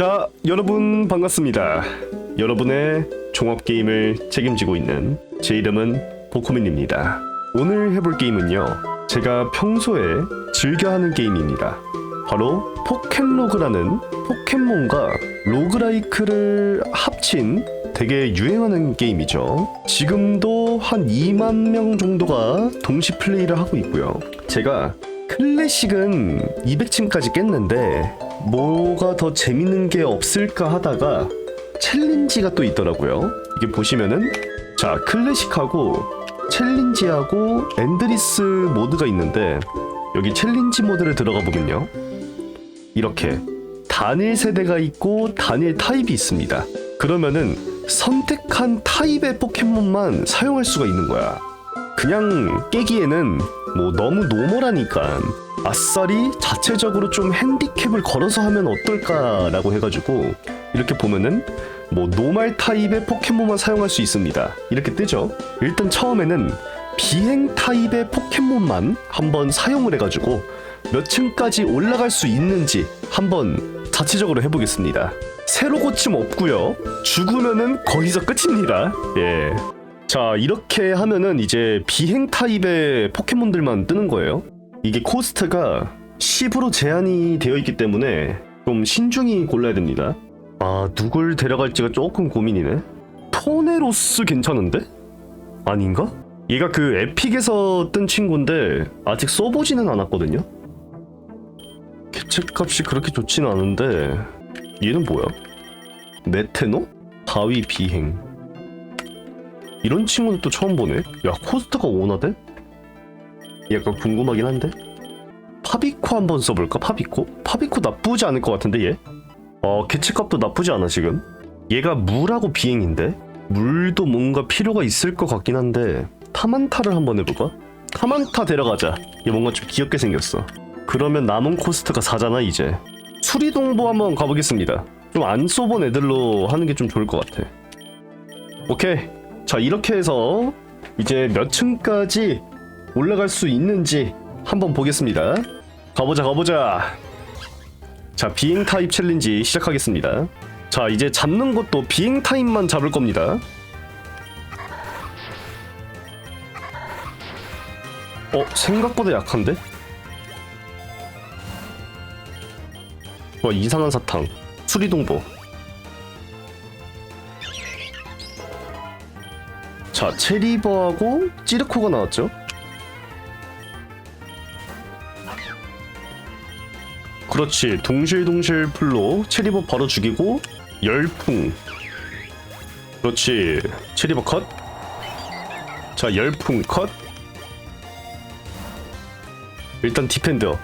자, 여러분 반갑습니다. 여러분의 종합 게임을 책임지고 있는 제 이름은 보코맨입니다. 오늘 해볼 게임은요. 제가 평소에 즐겨 하는 게임입니다. 바로 포켓로그라는 포켓몬과 로그라이크를 합친 되게 유행하는 게임이죠. 지금도 한 2만 명 정도가 동시 플레이를 하고 있고요. 제가 클래식은 200층까지 깼는데 뭐가 더 재밌는 게 없을까 하다가 챌린지가 또 있더라고요. 이게 보시면은 자 클래식하고 챌린지하고 엔드리스 모드가 있는데 여기 챌린지 모드를 들어가 보면요. 이렇게 단일 세대가 있고 단일 타입이 있습니다. 그러면은 선택한 타입의 포켓몬만 사용할 수가 있는 거야. 그냥 깨기에는 뭐 너무 노멀하니까 아싸리 자체적으로 좀 핸디캡을 걸어서 하면 어떨까라고 해가지고 이렇게 보면은 뭐 노말 타입의 포켓몬만 사용할 수 있습니다. 이렇게 뜨죠. 일단 처음에는 비행 타입의 포켓몬만 한번 사용을 해가지고 몇 층까지 올라갈 수 있는지 한번 자체적으로 해보겠습니다. 새로 고침 없고요. 죽으면은 거기서 끝입니다. 예. 자 이렇게 하면은 이제 비행 타입의 포켓몬들만 뜨는 거예요. 이게 코스트가 10으로 제한이 되어 있기 때문에 좀 신중히 골라야 됩니다. 아 누굴 데려갈지가 조금 고민이네. 토네로스 괜찮은데? 아닌가? 얘가 그 에픽에서 뜬 친구인데 아직 써보지는 않았거든요. 개체값이 그렇게 좋지는 않은데 얘는 뭐야? 메테노? 바위 비행 이런 친구는 또 처음 보네. 야 코스트가 오나대? 약간 궁금하긴 한데. 파비코 한번 써볼까? 파비코? 파비코 나쁘지 않을 것 같은데 얘? 어 개체값도 나쁘지 않아 지금. 얘가 물하고 비행인데 물도 뭔가 필요가 있을 것 같긴 한데 타만타를 한번 해볼까? 타만타 데려가자. 얘 뭔가 좀 귀엽게 생겼어. 그러면 남은 코스트가 4잖아 이제. 수리동보 한번 가보겠습니다. 좀 안 써본 애들로 하는 게 좀 좋을 것 같아. 오케이. 자 이렇게 해서 이제 몇 층까지 올라갈 수 있는지 한번 보겠습니다. 가보자 가보자. 자 비행 타입 챌린지 시작하겠습니다. 자 이제 잡는 것도 비행 타입만 잡을 겁니다. 어 생각보다 약한데? 와 이상한 사탕 수리동보 자, 체리버하고 찌르코가 나왔죠? 그렇지. 동실동실 풀로 체리버 바로 죽이고 열풍. 그렇지. 체리버 컷. 자, 열풍 컷. 일단 디펜더.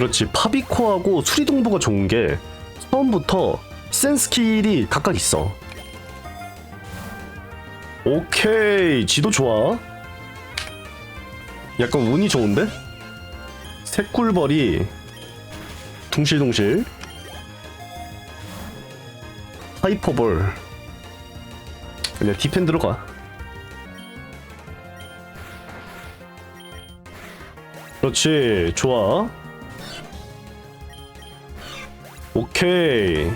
그렇지. 파비코하고 수리동부가 좋은 게 처음부터 센 스킬이 각각 있어. 오케이. 지도 좋아. 약간 운이 좋은데? 새꿀벌이 둥실둥실. 하이퍼볼. 그냥 디펜드로 가. 그렇지. 좋아 오케이.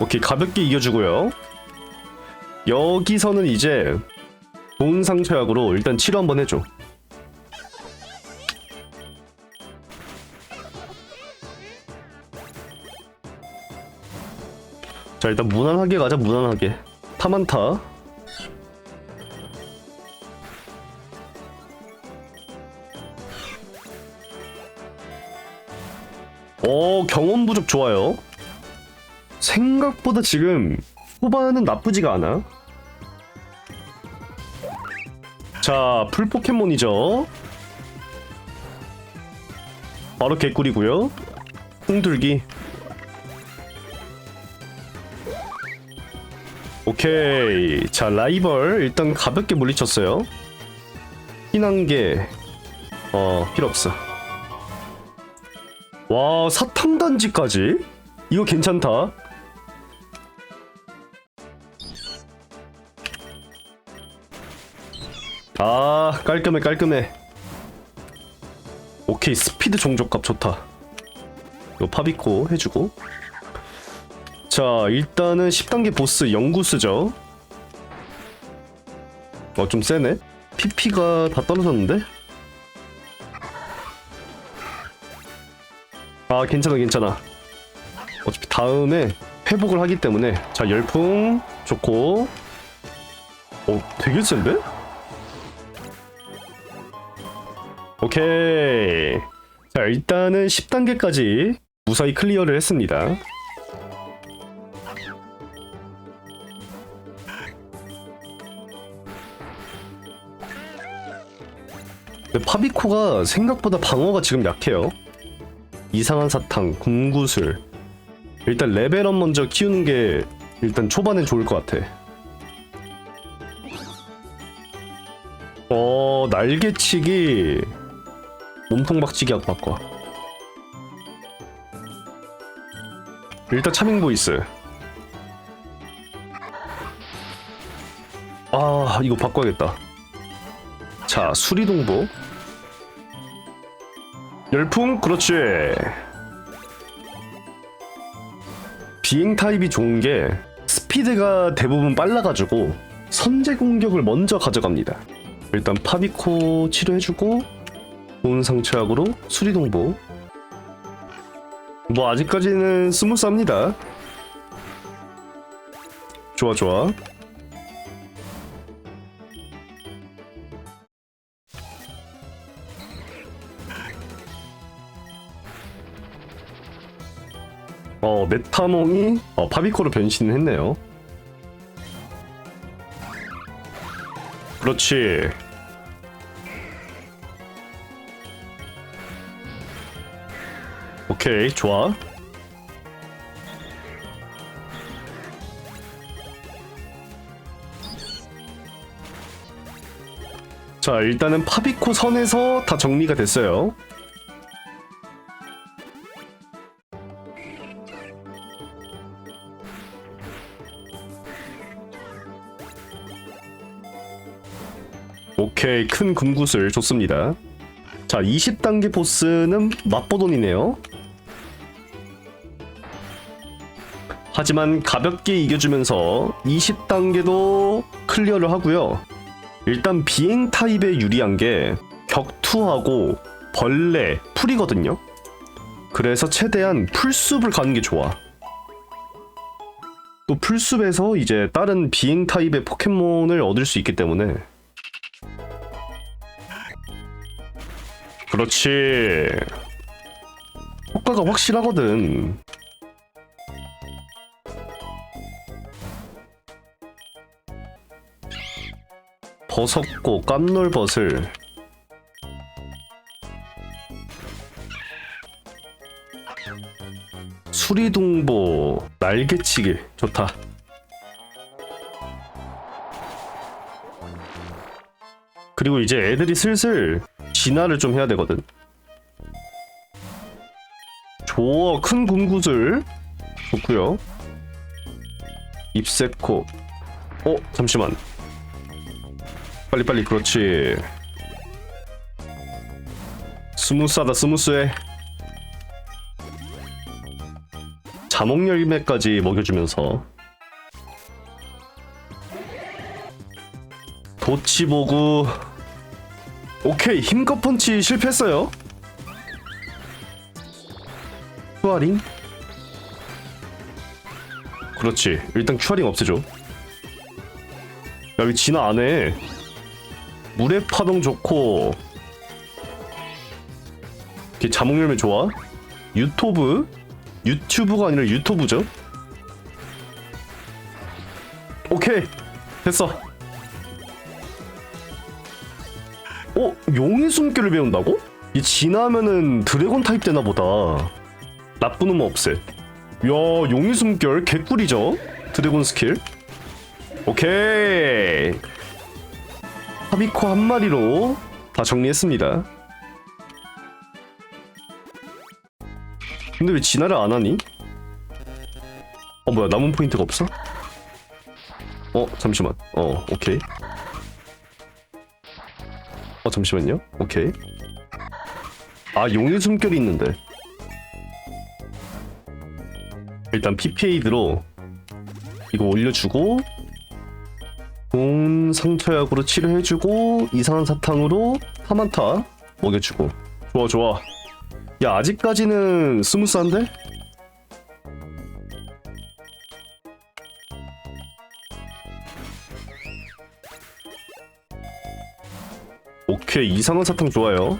오케이, 가볍게 이겨주고요. 여기서는 이제 좋은 상처약으로 일단 치료 한번 해줘. 자, 일단 무난하게 가자, 무난하게. 타만타. 어 경험 부족 좋아요. 생각보다 지금 후반은 나쁘지가 않아. 자, 풀 포켓몬이죠. 바로 개꿀이고요. 홍들기. 오케이. 자, 라이벌 일단 가볍게 물리쳤어요. 희난개. 어, 필요 없어. 와 사탕단지까지? 이거 괜찮다. 아 깔끔해 깔끔해. 오케이 스피드 종족값 좋다. 이거 파비코 해주고. 자 일단은 10단계 보스 영구스죠. 어 좀 세네. PP가 다 떨어졌는데? 아 괜찮아 괜찮아. 어차피 다음에 회복을 하기 때문에. 자 열풍 좋고. 어 되게 센데? 오케이. 자 일단은 10단계까지 무사히 클리어를 했습니다. 근데 파비코가 생각보다 방어가 지금 약해요 이상한 사탕, 궁구술 일단 레벨업 먼저 키우는 게 일단 초반엔 좋을 것 같아. 어 날개치기. 몸통 박치기 하고 바꿔. 일단 차밍 보이스. 아 이거 바꿔야겠다. 자 수리동보 열풍? 그렇지. 비행 타입이 좋은 게 스피드가 대부분 빨라가지고 선제 공격을 먼저 가져갑니다. 일단 파비코 치료해주고 좋은 상처약으로 수리동보. 뭐 아직까지는 스무스합니다. 좋아 좋아 어 메타몽이 어, 파비코로 변신했네요. 그렇지. 오케이 좋아. 자 일단은 파비코 선에서 다 정리가 됐어요 오케이 큰 금구슬 좋습니다. 자 20단계 보스는 맛보돈이네요. 하지만 가볍게 이겨주면서 20단계도 클리어를 하고요. 일단 비행 타입에 유리한 게 격투하고 벌레, 풀이거든요. 그래서 최대한 풀숲을 가는 게 좋아. 또 풀숲에서 이제 다른 비행 타입의 포켓몬을 얻을 수 있기 때문에 그렇지. 효과가 확실하거든. 버섯고 깜놀벗을 수리동보 날개치기 좋다. 그리고 이제 애들이 슬슬 진화를 좀 해야 되거든. 좋아, 큰 군구슬. 좋고요. 입새코. 어, 잠시만. 빨리 빨리 그렇지. 스무스하다 스무스해. 자몽 열매까지 먹여주면서 도치보구 오케이 힘껏 펀치 실패했어요. 큐어링? 그렇지 일단 큐어링 없애줘. 야 여기 진화 안해. 물의 파동 좋고. 이렇게 자몽열매 좋아? 유튜브? 유튜브가 아니라 유튜브죠? 오케이 됐어 어? 용의 숨결을 배운다고? 이 진화하면은 드래곤 타입 되나 보다 나쁜 놈 없애 야 용의 숨결 개꿀이죠 드래곤 스킬 오케이 하비코 한 마리로 다 정리했습니다 근데 왜 진화를 안 하니? 어 뭐야 남은 포인트가 없어? 어 잠시만 어 오케이 어 잠시만요. 오케이. 아 용의 숨결이 있는데. 일단 PPA드로 이거 올려주고 돈 상처약으로 치료해주고 이상한 사탕으로 사만타 먹여주고 좋아 좋아 야 아직까지는 스무스한데? 오케이 이상한 사탕 좋아요.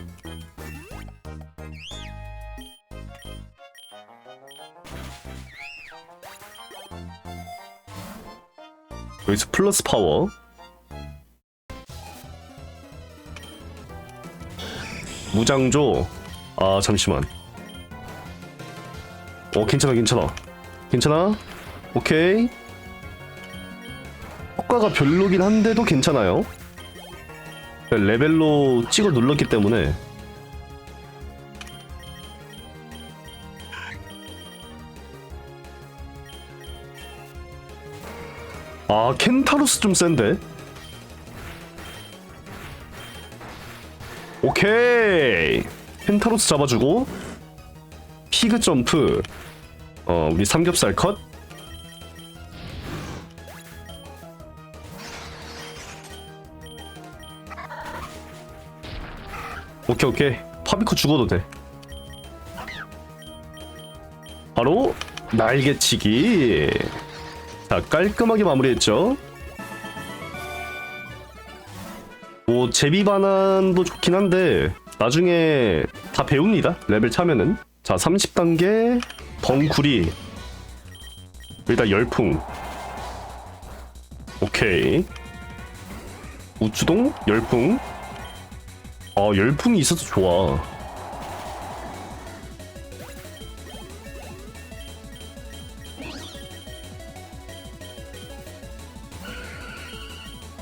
여기서 플러스 파워. 무장조. 아 잠시만. 어 괜찮아 괜찮아. 괜찮아? 오케이. 효과가 별로긴 한데도 괜찮아요 레벨로 찍어 눌렀기 때문에. 아 켄타로스 좀 센데? 오케이! 켄타로스 잡아주고 피그 점프. 어 우리 삼겹살 컷 오케이 오케이. 파비코 죽어도 돼. 바로 날개치기. 자 깔끔하게 마무리했죠? 뭐 제비 반환도 좋긴 한데 나중에 다 배웁니다. 레벨 차면은. 자 30단계 벙구리. 일단 열풍. 오케이. 우추동 열풍 아 열풍이 있어서 좋아.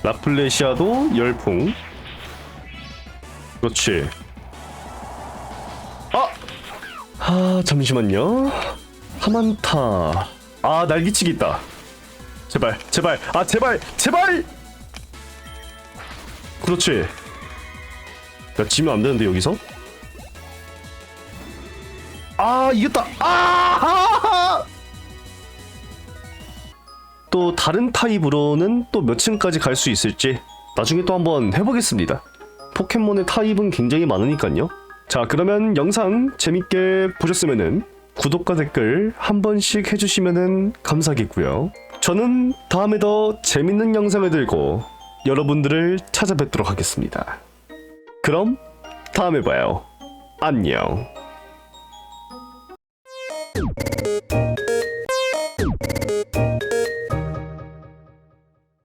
라플레시아도 열풍. 그렇지. 아! 아 잠시만요. 하만타. 아 날개치기 있다. 제발 제발. 아 제발 제발! 그렇지 야 지면 안 되는데 여기서 아 이겼다 아! 또 다른 타입으로는 또 몇 층까지 갈 수 있을지 나중에 또 한번 해보겠습니다. 포켓몬의 타입은 굉장히 많으니까요. 자 그러면 영상 재밌게 보셨으면은 구독과 댓글 한 번씩 해주시면은 감사하겠고요. 저는 다음에 더 재밌는 영상을 들고 여러분들을 찾아뵙도록 하겠습니다. 그럼 다음에 봐요. 안녕.